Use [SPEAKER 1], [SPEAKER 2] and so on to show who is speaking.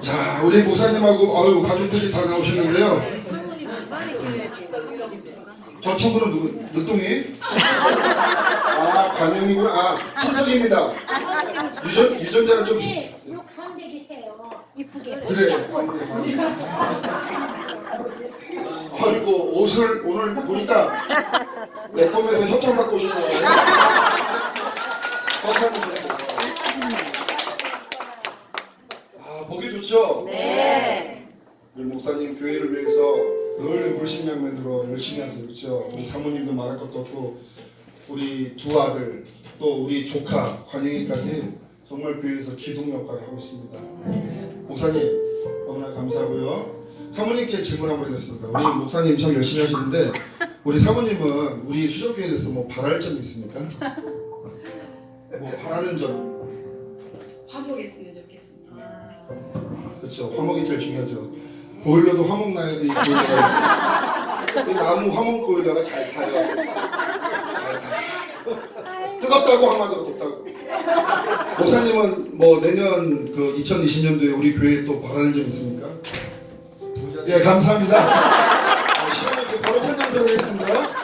[SPEAKER 1] 자, 우리 목사님하고 아유 가족들이 다 나오셨는데요. 저 친구는 누구? 늦둥이? 아, 관영이구나. 아, 친척입니다. 유전 유전자는 좀
[SPEAKER 2] 네, 요 가운데 계세요. 이쁘게.
[SPEAKER 1] 그래. 아이고 옷을 오늘 보니까 내 꿈에서 협찬 받고 오셨네요. 감사합니다. 아 보기 좋죠?
[SPEAKER 3] 네.
[SPEAKER 1] 우리 목사님 교회를 위해서 늘 물심양면으로 열심히 하세요. 그렇죠? 우리 사모님도 말할 것도 없고 우리 두 아들 또 우리 조카 관영이까지 정말 교회에서 기둥 역할을 하고 있습니다. 목사님 너무나 감사하고요. 사모님께 질문 한번 드렸습니다. 우리 목사님 참 열심히 하시는데 우리 사모님은 우리 수족교회에 대해서 뭐 바랄 점 있습니까? 뭐 바라는 점
[SPEAKER 4] 화목했으면 좋겠습니다.
[SPEAKER 1] 그렇죠. 화목이 제일 중요하죠. 보일러도 화목 나야 이 나무 화목 보일러가 잘 타요. 뜨겁다고 한마디로 덥다고. 목사님은 뭐 내년 그 2020년도에 우리 교회에 또 바라는 점 있습니까? 예 감사합니다. 아, 시간이 바로 천장 들어가겠습니다.